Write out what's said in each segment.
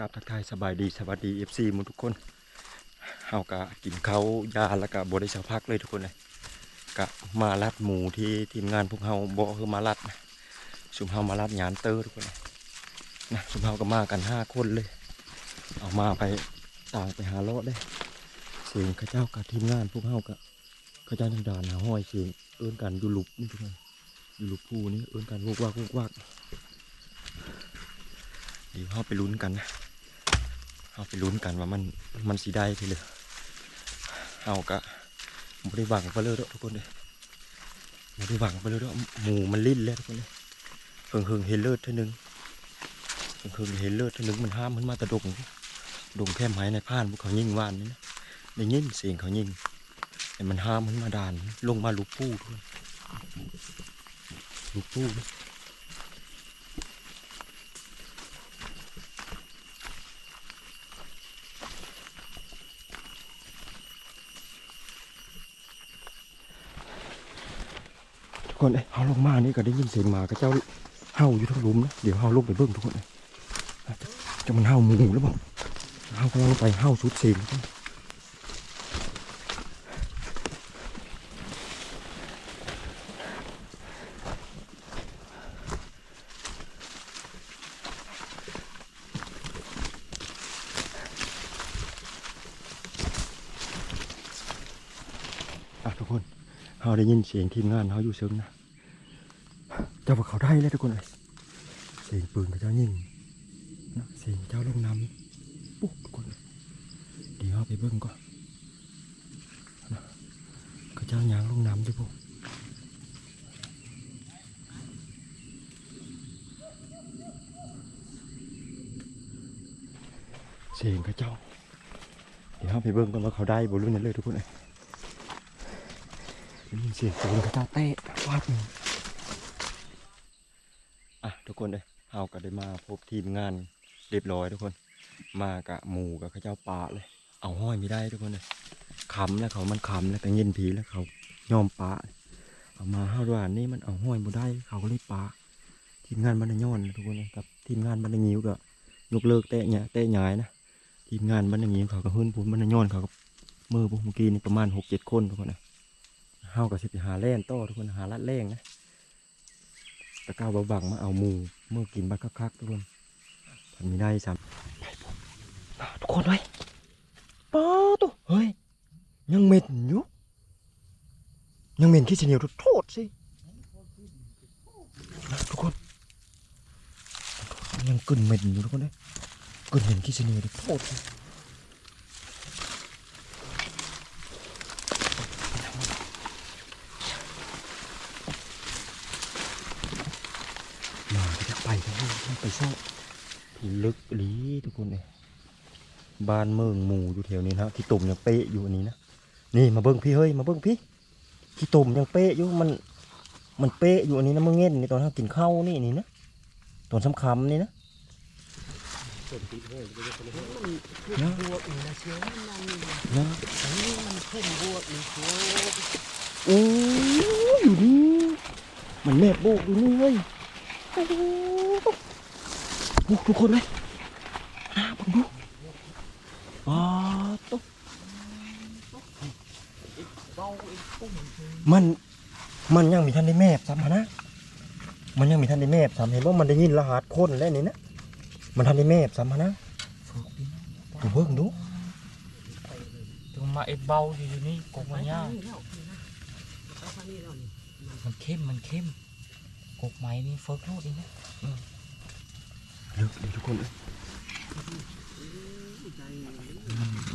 กับทักทายสบายดีสวัสดีเอฟซีมดทุกคนเฮากะกินเขายาแล้วก็บริสาพักเลยทุกคนเลยกะมาลัดหมูที่ทีมงานพวกเฮาบอกคือมาลัดสุมเฮามาลัดงานเตอร์ทุกคนเลยนะสุมเฮาก็มากันห้าคนเลย เอามาไปต่างไปหาเลาะเลยเสียงข้าเจ้ากับทีมงานพวกเฮากะข้าเจ้าทางด่านหาห้อยเสียงเอื้อนกันยูลุบนี่ทุกคนยูลุบภูนี่เอื้อนกันวกวากวกวากเดี๋ยวเราไปลุ้นกันนะ เราไปลุ้นกันว่ามันมันสีได้ทีเลยเอากะบริวังไปเลยด้อทุกคนเลยบริวังไปเลยด้อหมูมันลิ้นแล้วทุกคนเลยเพิ่งเพิ่งเห็นเลือดเท่านึงเพิ่งเพิ่งเห็นเลือดเท่านึงมันห้ามมันมาแตะดงดงแค่ไม้ในผ่านพวกเขายิงวานนี่นะได้ยินเสียงเขายิงแต่มันห้ามมันมาด่านลงมาลูกปูทุกคนลูกปูนะทุ กคนเอ้ยเฮาลงมานี่ก็ได้ยินเสียงหมากับเจ้าเห่าอยู่ทั้งลุมนะเดี๋ยวเฮาลงไปเบิ่งทุกคนเลยจะมันเห่าหมูหรือเปล่าเฮากำลังไปเห่าชุดเสียงอะทุกคน เฮาได้ยินเสียงทีมงานเฮาอยู่เชิงนะเจ้าว่าเขาได้แล้วทุกคนเลยเสียงปืนกับเจ้ายิงนะเสียงเจ้าลงน้ำปุ๊บทุกคน เดี๋ยวเฮาไปเบิ่งก่อนนะเขาเจ้ายางลงน้ำด้วยพวกเสียงเขาเจ้า เดี๋ยวเราไปเบิ่งกันว่าเขาได้บรุ่นนั้นเลยทุกคนเลย ได้ยินเสียงปืนกระตาเตะวาดอะทุกคนเลยเราก็ได้มาพบทีมงานเรียบร้อยทุกคน มากะหมูกับข้าเจ้าป่าเลย เอาห้อยไม่ได้ทุกคนเลยขำแล้วเขามันขำแล้วก็เย็นผีแล้วเขายอมป่าเอามาห้าดานนี่มันเอาห้อยบ่ได้เขาก็เลยป่าทีมงานมันย้อนทุกคนกับทีมงานมันงิ้วก็ยกเลิกเตะเนี่ยเตะหยายนะทีมงานมันอย่างนี้เขาก็หื้นพูนมันย้อนเขาก็มือพวกเมื่อกี้นี่ประมาณหกเจ็ดคนทุกคนนะ เฮากับสิไปหาแล่นต่อทุกคนหาลัดแรงนะตะก้าวเบาบังมาเอามูเมื่อกินบัดคักๆทุกคนทำม่ได้ซ้ำไปผมอะทุกคนเลยป้าตัวเฮ้ยยังเหม็นอยู่ยังเหม็นขี้เฉนียวโทษสิทุกคนยังกึ่นเหม็นอยู่ทุกคนเลยกนเห็นขี้เสนีเลยโทษลยมาก็จะไปกันต้อง ไปซ่อที่ลึกอีหลีทุกคนเลยบ้านเมืองหมู่อยู่แถวนี้นะที่ตุ่มยังเป๊ะอยู่อันนี้นะนี่มาเบิ้งพี่เฮ้ยมาเบิ้งพี่ที่ตุ่มยังเป๊ะอยู่มันมันเป๊ะอยู่อันนี้นะมึงเงี้ยนี่ตอนที่กินข้าวนี่นี่นะตอนสำคำนี่นะนะบวกอีกนะเชียวมันนั่งนี่นะนะอันนี้มันขึ้นบวกอีกเชียวโอ้ยอยู่นี่มันแม่โบกอยู่นี่เว้ย โอ้โหโอ้ทุกคนเลยนะบังดูอ๋อตุ๊กเบาอีกปุ้งมันมันยังมีทันได้แมบซ้ำนะ มันยังมีทันได้แมบซ้ำเห็นว่ามันได้ยินรหัสคนแล้วนี่นะ มันทันได้แมบซ้ำนะฝึกดีนะดูเบิ่งดูถึงมาไอ้เบาอยู่นี่กกมันยากมันเข้มมันเข้มกกไม้นี่เฟิร์กโลดอีกนะ เลิกเลยทุกคน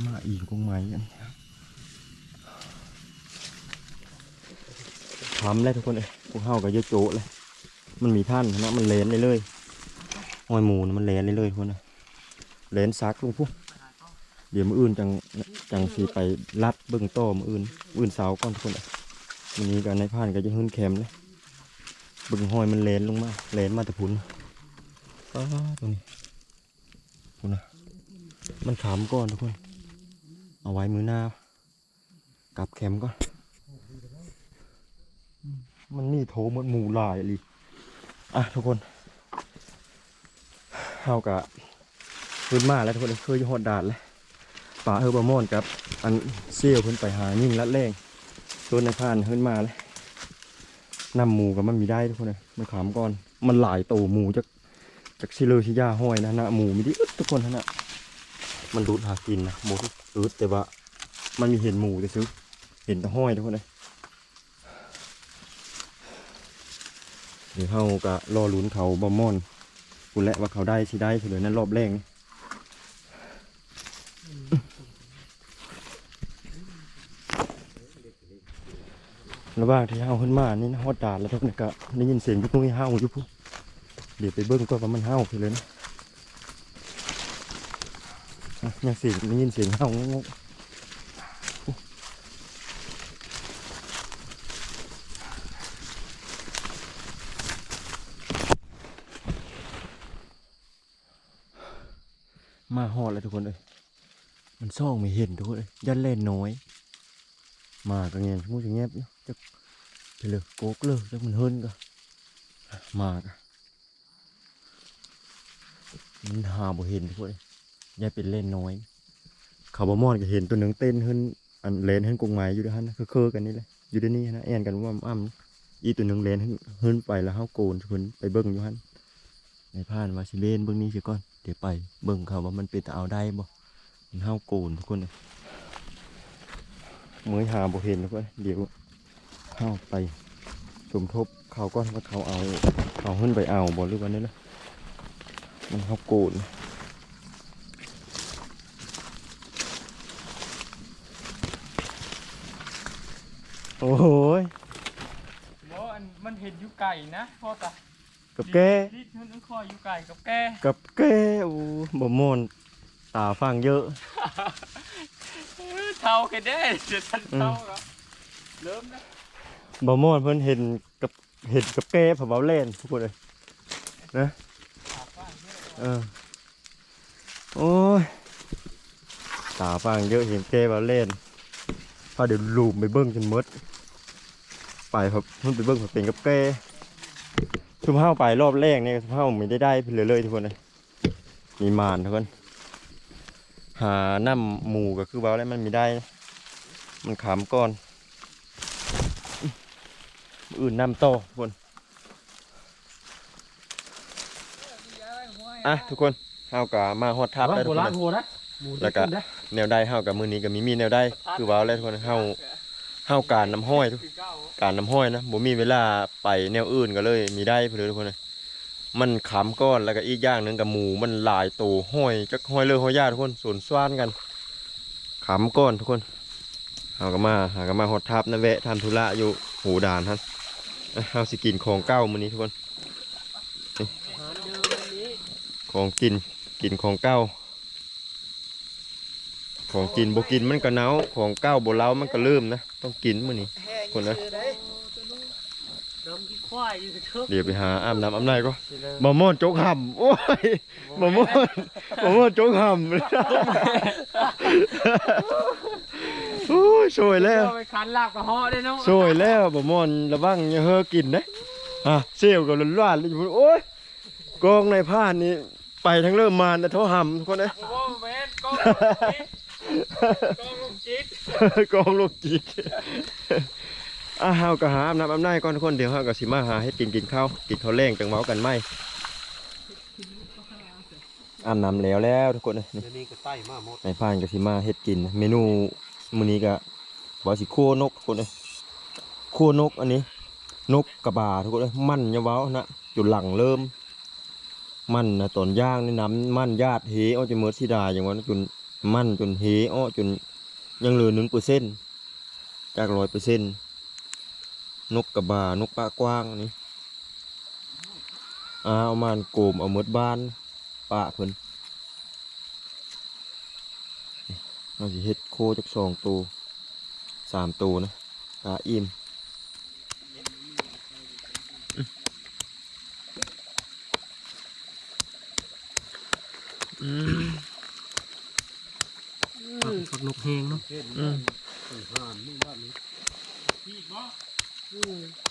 มาอีกกงไม้อันนี้ทำเลยทุกคนเลยพวกเฮาก็เยอะโจเลยมันมีท่านนะมันเลนเลยเลยหอยหมูนะมันเลนเลยเลยคนนะเลนซักลุงพวกเดี๋ยวมืออื่นจังจังสีไปลัดเบื้องโต้มืออื่นมื้ออื่นเสาร์ก่อนทุกคนเลยวันนี้กันในผ่านก็จะหื้นแคมเลยเบึงหอยมันเลนลงมาเลนมาแต่พุน อ้าตรงนี้พุนนะมันขามก่อนทุกคน เอาไว้มือหน้ากลับแคมก่อน มันนี่โถเหมันหมูลายเลยอะทุกคนเฮากะขึ้นมาแล้วทุกคนเคยอยู่ฮอดดาดเลยป่าเฮอร์บามอนกับ อันเซี่ยวเพิ่นไปหายิ่งลัดแรงตัวในผ่านขึ้นมาเลยนำหมูกับมันมีได้ทุกคนเลยมันขามก่อน มันหลายตัวหมูจาก จากชิเลอชิยาห้อยนะนะหมูมีดิทุกคนนะนะมันดูดหากินนะหมูทุกอึดแต่ว่า มันมีเห็นหมูแต่ซื้อเห็นแต่ห้อยทุกคนเลยเดี๋ยวเขาก็รอลุ้นเขาบอมมอนคุณและว่าเขาได้สิได้เฉลยนั่นรอบแรกนี่ระหว่างที่เฮาขึ้นมานี่นะฮอดดาดแล้วทุกคนก็ได้ยินเสียงยุกนุ้ยเฮาอยู่พู เดี๋ยวไปเบิ้งก็ว่ามันเฮาคือเลยนะยังเสียงได้ยินเสียงเฮางงมาหอดเลยทุกคนเลยมันซ่องไม่เห็นทุกคนเลยยันเล่นน้อย มาก็เงี้ยสมมติอย่างเงี้ยจะจะเลือกโกกเลยจะมันเฮิรนก็มาก็ มันหาบ่เห็นทุกคนยยายเป็นเล่นน้อย เขาบ่มอนก็เห็นตัวหนึ่งเต้นเฮิรนอันเลนเฮิรนกงไม้อยู่ด้วยฮะนะคือเคอกันนี่เลยอยู่ด้วยนี่นะแอนกันว่าอ้ำอีตัวหนึ่งเลนเฮิรนเฮิรนไปแล้วเฮาโกนทุกคนไปเบิ่งอยู่ฮันในผ่านมาสิเลนเบื้งนี้สิก่อนเดี๋ยวไปเบิ่งเขาว่ามันเป็นตาเอาได้บ่มันเฮาโกนทุกคนเลยมือหาบ่เห็นทุกคนเดี๋ยวเฮาไปสมทบเขาก่อนว่าเขาเอาเขาขึ้นไปเอาบ่หรือว่านี่ละ มันเฮาโกนโอ้ยบ่อันมันเห็นอยู่ไก่นะพ่อตากับแกที่มันคอยอยู่ไก่กับแกกับแกโอ้บ่มอนตาฟังเยอะเออเท่าแค่ได้เดี๋ยวฉันเท่าแล้วเริ่มนะบอมอนเพิ่นเห็นกับเห็นกับแก้ผมเอาเล่นทุกคนเลยนะขาฟ้า เออ โอ้ย ตาฟังเยอะเห็นแก้เอาเล่นพาเดี๋ยวลูมไปเบิ้งจนมด ไปครับเพิ่นไปเบิ้งผมเป็นกับแก้ทุกเฮาไปรอบแรกเนี่ยทุกเฮาไม่ได้ได้เพลยเลยทุกคนเลยมีมานทุกคน หาน้ำหมูก็คือว่าแล้วมันไม่ได้ มันขามก้อน อื่นน้ำต่อทุกคน อะทุกคนเฮากับมาฮอดทับแล้วทุกคนโหนะแล้วก็ แนวได้เฮากับมือนี้ก็มีมีแนวได้คือว่าแล้วทุกคนเฮาเฮาการน้ำห้อยทุกคือเก้าการน้ำห้อยนะบ่มีเวลาไปแนวอื่นก็เลย มีได้เพื่อนทุกคนเลยมันขำก้อนแล้วก็อีกอย่างหนึงกับหมูมันหลายตัวห้อยจักห้อยเลยห้อยยาทุกคนสวนสวานกันขำก้อนทุกคนเฮาก็มาหาก็มาฮอดทับนะแวะทำธุระอยู่หูด่านท่านอะเฮาสิกินของเก้ามื้อนี้ทุกคน ของกินกินของเก้า ของกินบ่กินมันก็เน่าของเก้าบ่เล้ามันก็ลืมนะ ต้องกินมื้อนี้คนนะน้ำขี้ควายอยู่เถอะเดี๋ยวไปหาอาบน้ำอาบในก็บ่ม่อนโจกห่ำโอ้ยบ่ม่อนบ่ม่อนโจกห่ำโอ้ยสวยแล้วเอาไปคันลาบกับห่อได้เนาะสวยแล้วบ่ม่อนระวังอย่าเฮอกินนะอะเซี่ยวก็ล้านๆเลยอยู่โอ้ยกองในผ้านนี่ ไปทั้งเริ่มมานนะโทห่ำทุกคนนะโอ้โหแม่นกล้องลูกจิตกล้องลูกจิตกองลูกจิตอะเฮาก็หาอาบน้ำอาบในก่อนทุกคนเดี๋ยวเฮาก็สิมาหาให้กินกินข้าวกินข้าวแรงจังเมากันไหมอาบน้ำแล้วแล้วทุกคนนะนี่เดี๋ยวนี้ก็ใต้มาหมดในพานก็สิมาเฮ็ดกิน เมนูมื้อนี้ก็ว่าสิคั่วนกทุกคนเลยคั่วนกอันนี้ นกกระบาทุกคนเลยมันอยาเว้านะจุดหลังเริ่ม มันนะตอนย่างนี่น้ำมันญาติเฮอ้อจนเมิดสิดาอย่างว่านะจนมันจนเฮอ้อจนยังเหลือหนึ่งเปอร์เซ็นต์จากร้อยเปอร์เซ็นต์นกกระบานกปลากว้างนนี้อาเอามันโกมเอาเมิดบ้านปะเพิ่นเราจะเฮ็ดโคจากสองตัวสามตัวนะกาอิ่มอืม ฝักนกแหงเนาะอืมห่านนี่บ้านนี้พี่บ่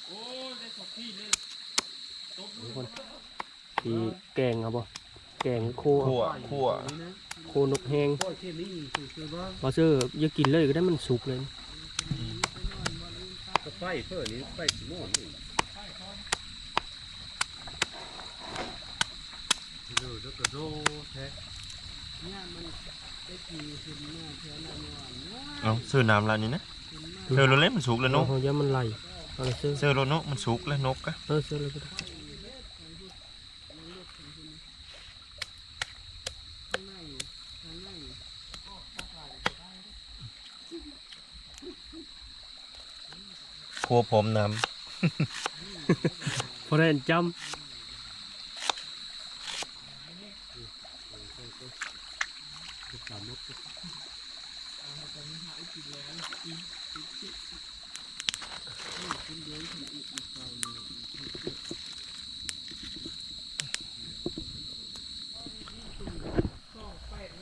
โอ้ได้สองพี่เลยตบมือที่แกงครับบ่แกงโคคั่วคั่วโคนกแห้งพ่อเช่นนี้คือว่าพอเสื้ออย่ากินเลยก็ได้มันสุกเลยกระไฟเพื่อนี้ไฟสิโม่นี่ ดูแล้วก็โดแท้เอาซื้อน้ำร้านนี้นะเสื้อรถเล่นมันสุกแล้วเนาะเฮาอย่ามันไหลเอาเลยเสื้อเสื้อรถเนาะมันสุกแล้วนกกะเออเสื้อเลยก็ได้ครัวผมน้พอได้จำ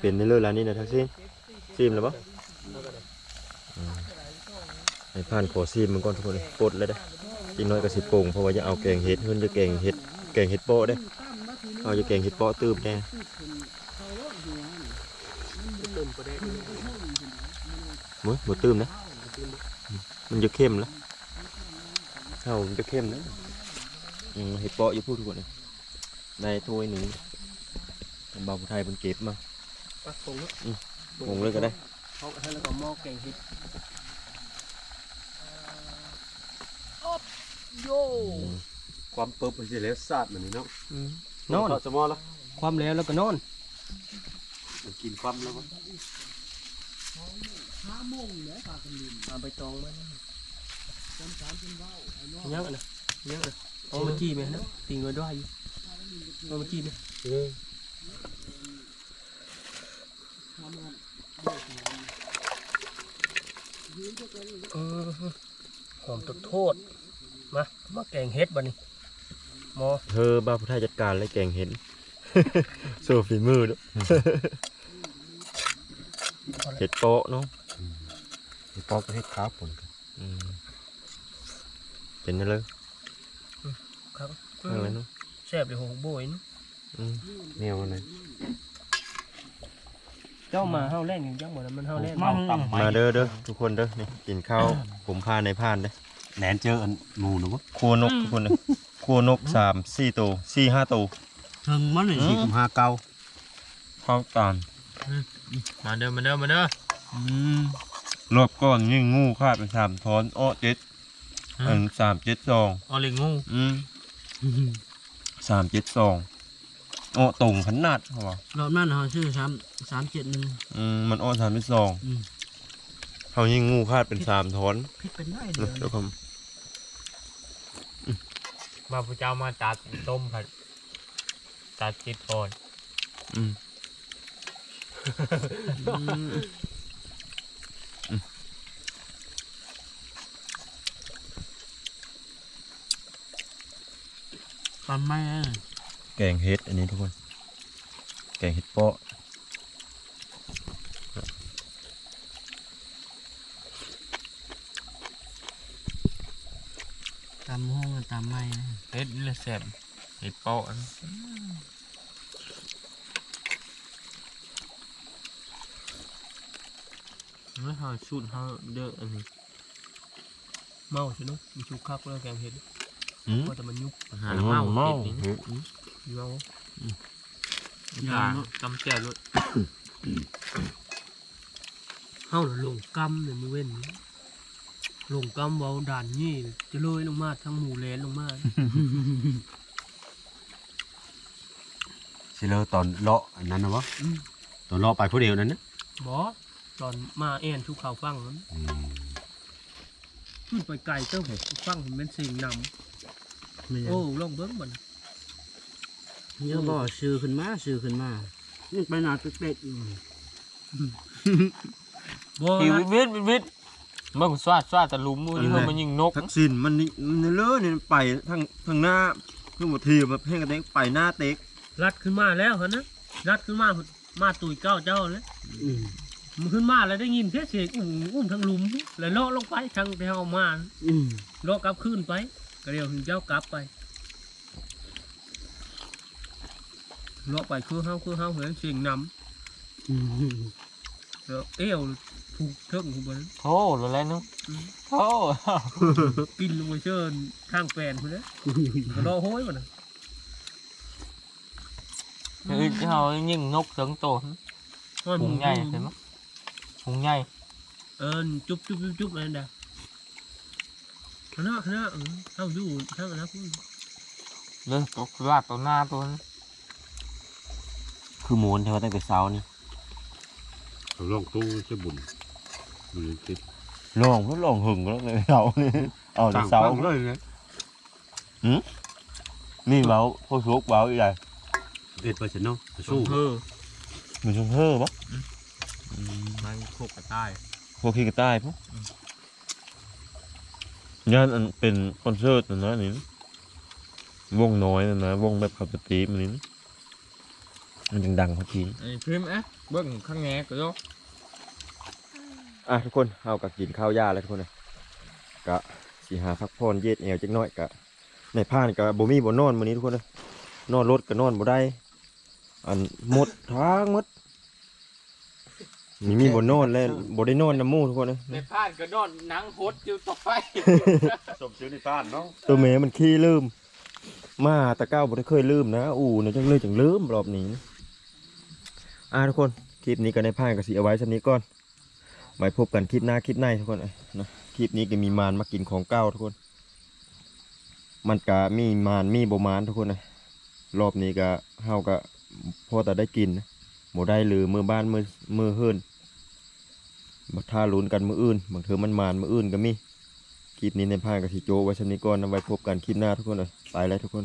เป็นในเรื่องร้านนี้นะทักซี่ซีมแล้วปะอืมให้ผ่านขอซีมมันก่อนทุกคนเลยปลดเลยได้ออีกน้อยก็สิโป่งเพราะว่าจะเอาแกงเห็ดเพิ่นจะแกงเห็ดแกงเห็ดโปะได้อเอาจะแกงเห็ดโปะตืบแน่เติมประเด็นมื้อบ่ตืมนะมันจะเข้มแล้วเฮามันจะเข้มนะอืมเห็ดโปะอยู่พูดทุกคนเลยในถ้วยหนึ่งบาวผู้ไทยเพิ่นเก็บมา ปักคงเนาะงงเลยก็ได้ เขาให้แล้วก็หม้อแกงเห็ดโยความเปิบมันสิแล้วซาดมันนี่เนาะนอนข้าวสมอแล้วความแล้วแล้วก็นอนมันกินความแล้วมั้งเอาไปตองมายังอะนะยังอะเอามาจี้ไหมนะติงไว้ด้วยอยู่เอามาจี้ไหม เออหอมตุกโทษมามาแกงเห็ดบัดนี้หมอเธอบ้าผู้ไทยจัดการเลยแกงเห็ดโซฝีมือเด้อเห็ดโปะเนาะปอกประเทศครับผมอืมเป็นนั่นเลยครับอะไรเนาะแซ่บเลยโหโบยนี่อืมแนวอะไร เจ้ามาเฮาแล่นอย่างจังหมดมันเฮาแล่นมาเด้อเด้อทุกคนเด้อนี่กินข้าวผมพาในพานเด้อแหนนเจออันหมูนะวะครัวนกทุกคนเลยครัวนกสามสี่ตัวสี่ห้าตัวถึงมันเลยอืมสี่กุมห้าเก้าข้าวตาลมาเด้อมาเด้อมาเด้อรอบก้อนยิ่งงูคาดเป็นสามท้อนอ้อเจ็ดอันสามเจ็ดสองออลิงูอืมสามเจ็ดสอง อ้อตรงขนาดเขาบอกรอบนั้นเขาชื่อสามสามเจ็ดหนึ่ง อืมมันอ้อสามเจ็ดสองอืม เขายิ่งงูคาดเป็นสามท้อนพิษเป็นได้เลนะยเดี๋ยวผมมาพระเจ้ามาตัดต้มผัดตัดจิตอ่อนอืมตอนไม่ แกงเห็ดอันนี้ทุกคน แกงเห็ดเปาะตามห้องตามไม่เฮ็ดนี่แหละแซ่บเฮ็ดเปาะนะไม่เฮาชุดเฮาเด้ออันนี้เมาใช่เนาะมีชุกคักแล้วแกงเห็ดอืมว่าแต่มันยุบหาเมาเมาติด นี่นะเมาอย่าจำแจ่วด้วยเฮาน่ะลงกำเนี่ยมือเว้นลงกำเว้าด่านนี่จะเลยลงมาทั้งหมู่แลนลงมาสิเลอตอนเลาะอันนั้นนะวะตอนเลาะไปผู้เดียวนั้นนะบ่ตอนมาแอนทุกข่าวฟังนั้นขึ้นไปไกลเต้าฟังผมเป็นสิ่งนำโอ้ลองเบิ้งมัน เนี่ยบ่ซื้อขึ้นมาซื้อขึ้นมานี่ไปหนาเป็ดๆอยู่บ่หิววิดวิดวิดเบิ่งสวาดสวาดแต่ลุมมือนี่มันยิงนกทักษิณมันนี่มันเลอะนี่ไปทางทางหน้าคือหมดทีแบบแห้งกระเต็กไปหน้าเต็กรัดขึ้นมาแล้วเหรอนะรัดขึ้นมามาตุยเก้าเจ้าเลยอืมมันขึ้นมาแล้วได้ยินเสียงเสียงอุ้มอุ้มทางหลุมแล้วเลาะลงไปทางที่เฮามาอืมเลาะกลับขึ้นไปก็เดี๋ยวถึงเจ้ากลับไป เลาะไปคือเฮาคือเฮาเห็นเสียงน้อืมำแล้วเอวถูกเทิงขึ้นไปโอ้แล้วแล้วเนาะโอ้กินลงไปเชิญข้างแปลนพุ่นนะกระโดดโห้ยมันนะคือเขายิงนกถึงตัวห้อยหุงใหญ่เห็นไหมหุงใหญ่เออจุ๊บจุ๊บจุ๊บจุ๊บนั่นแหละคณะคณะเออเอาอยู่ทั้งคณะพุ่นเลยตกลาดตัวหน้าตัวนั้น คือหมูนเทว่าตั้งแต่เช้านี่เขาลองตู้จะบุญบุญคิดลองก็ลองหึงแล้วเลยเช้านี่เอาแต่ต่างเช้า ฟังเลยนะนี่เบาพวกชุกเบาอีกไรเอ็ดไปเสร็จเนาะสู้เออมันชงเฮ่อปะมันโคกกระต่ายพวกขี้กระต่ายพวกย่านอันเป็นคอนเสิร์ตนะนะนี่นะวงน้อยนะนะวงแบบขับสตรีมอันนี้นะ มันยังดังเขาทีไอ้พิมพ์อะเบิ้งข้างแง่ก็ยกอะทุกคนเอากับกินข้าวยาแล้วทุกคนนะกะสีหาพักผ่อนเย็ดแอวจักหน่อยกะในผ้านกะบ่มีบ่นอนมื้อนี้ทุกคนนะนอนรถก็นอนบ่ได้อันหมดทางหมดมีมีบ่นอนแล้วบ่ได้นอนน้ำหมูทุกคนนะในพานก็นอนหนังหดอยู่ต่อไปสมชื่อในบ้านเนาะตัวเมมันขี้ลืม มาแตะเก้าบ่ได้เคยลืมนะ อูเนี่ยจังเลยจังลืมรอบนี้นะ อ่าทุกคนคลิปนี้ก็ในพานก็สิเอาไว้สันี้ก่อนไว้พบกันคลิปหน้าคลิปในทุกคนนะคลิปนี้ก็มีมารมากินของเก้าทุกคน มันก็มีมารมีโบมารทุกคนนะรอบนี้ก็เฮาก็พอแต่ได้กินนะบ่ได้หรือมือบ้านมือมือเฮิรนบัท่าลุ้นกันมืออื่นบางเทอมันมารมืออื่นก็มีคลิปนี้ในพานกับสิโจไว้ชำนี้ก่อนนะไว้พบกันคลิปหน้าทุกคนเลยไปแล้วทุกคน